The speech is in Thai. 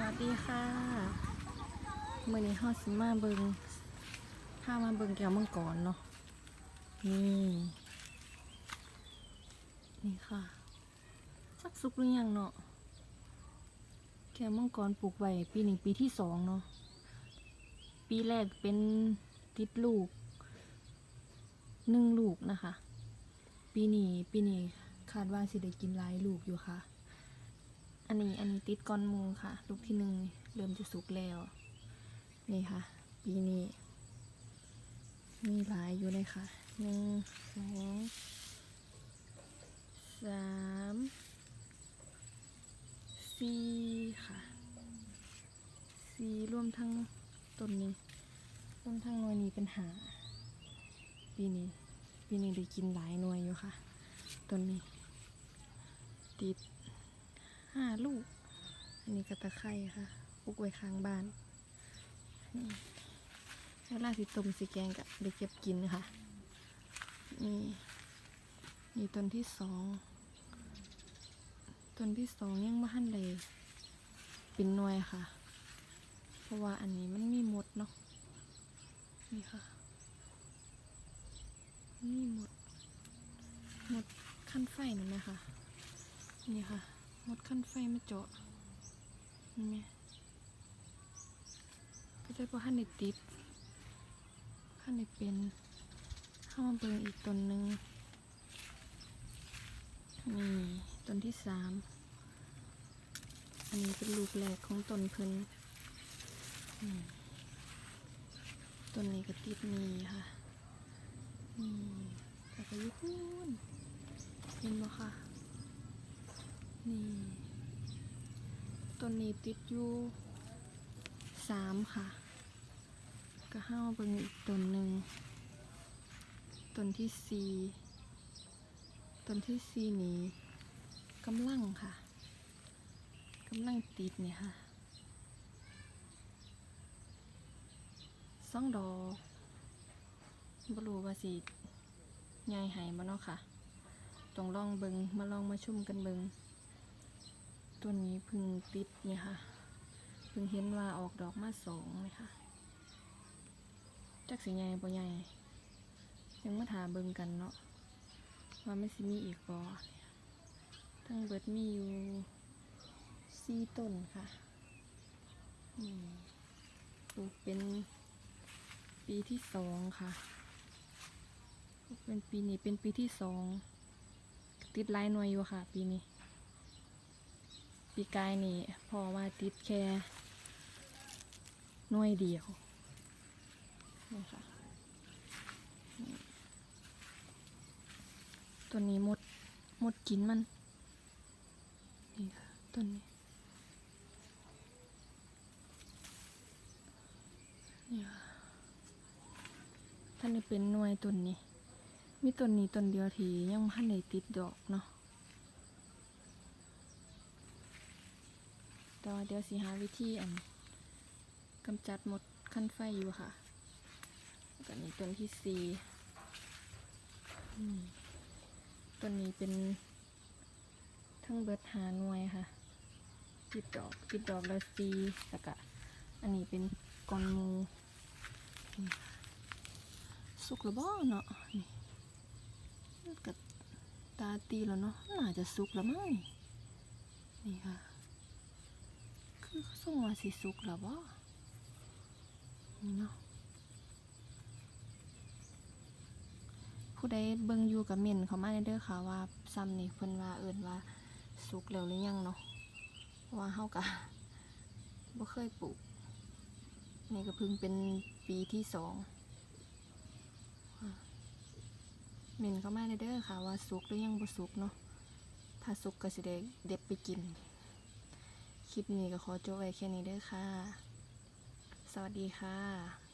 วัสดีค่ะเมื่อนี้ฮอสิมาเบิงพามาเบิงแก้วมังกรเนาะนี่นี่ค่ะสักสุกหรือยังเนาะแก้วมังกรปลูกไว้ปีหนึ่งปีที่สองเนาะปีแรกเป็นติดลูกหนึ่งลูกนะคะ ปีนี้ปีนี้คาดว่าสิได้กินหลายลูกอยู่ค่ะ อันนี้อันนี้ติดก้อนมูค่ะ ลูกที่หนึ่งเริ่มจะสุกแล้ว นี่ค่ะ ปีนี้ มีหลายอยู่เลยค่ะหนึ่งสองสามสี่ค่ะสี่รวมทั้งต้นนี้รวมทั้งหน่วยนี้เป็นหาปีนี้ปีนี้ได้กินหลายหน่วยอยู่ค่ะต้นนี้ติด ห้าลูก อันนี้ก็ตะไคร่ค่ะปลูกไว้ข้างบ้านนี่เวลาสิต้มสิแกงก็ได้เก็บกินค่ะ นี่ นี่ต้นที่สอง ต้นที่สองยังไม่ทันเลยเป็นหน่วยค่ะ เพราะว่าอันนี้มันมีหมดเนาะ นี่ค่ะ นี่หมดหมดขั้นไฟนั่นไหมคะ นี่ค่ะ หมดขั้นไฟมาเจาะเห็นไหมก็ได้พอขั้นในติดขั้นในเป็นเข้ามาเบิ่งอีกต้นหนึ่งนี่ต้นที่สามอันนี้เป็นลูกแรกของต้นเพิ่นต้นนี้ก็ติดนี่ค่ะนี่แล้วก็อยุคูนเห็นไหมคะ นี่ต้นนี้ติดอยู่สามค่ะ ก็ห้าเบิ่งอีกต้นหนึ่งต้นที่สี่ต้นที่สี่นี้กำลังค่ะกำลังติดเนี่ยค่ะสองดอกบรูว่าสิใหญ่หายมาเนาะค่ะต้องลองเบิงมาลองมาชุ่มกันเบิง ตัวนี้พึ่งติดเนี่ยค่ะพึ่งเห็นว่าออกดอกมาสองเลยค่ะ จักสีใหญ่บ่ใหญ่ ยังมาถาเบิงกันเนาะ ว่าไม่สิมีอีกบ่ทั้งเบิดมีอยู่สี่ต้นค่ะปลูกเป็นปีที่สองค่ะเป็นปีนี้เป็นปีที่สอง ติดลายหน่วยอยู่ค่ะ ปีนี้ ปีกายนี่พอว่าติดแค่หน่วยเดียวนี่ค่ะตัวนี้หมดหมดกินมัน นี่ค่ะต้นนี้นี่ค่ะท่านนี้เป็นหน่วยต้นนี้ มีต้นนี้ต้นเดียวทียังพันได้ติดดอกเนาะ แต่ว่า เดี๋ยวสิหาวิธีอันกำจัดหมดขั้นไฟอยู่ค่ะแล้วก็นี่ต้นที่สี่ต้นนี้เป็นทั้งเบิดหาหน่วยค่ะติดดอกติดดอกแล้วสีแล้วก็อันนี้เป็นกอนมูสุกแล้วบ่เนาะนี่กับตาตีแล้วเนาะน่าจะสุกแล้วมั้งนี่ค่ะ คือเขาส่งมาสิสุกแล้วบ่นี่เนาะผู้ใดเบิ่งอยู่กับเม่นเขามาในเด้อค่ะว่าซ้ำนี่เพิ่นว่าเอิ้นว่าสุกแล้วหรือยังเนาะว่าเฮากะบ่เคยปลูกนี่ก็เพิ่งเป็นปีที่สองเมนเขามาในเด้อค่ะว่าสุกหรือยังบ่สุกเนาะถ้าสุกก็สิได้เด็ดไปกิน คลิปนี้ก็ขอจบไว้แค่นี้ด้วยค่ะ สวัสดีค่ะ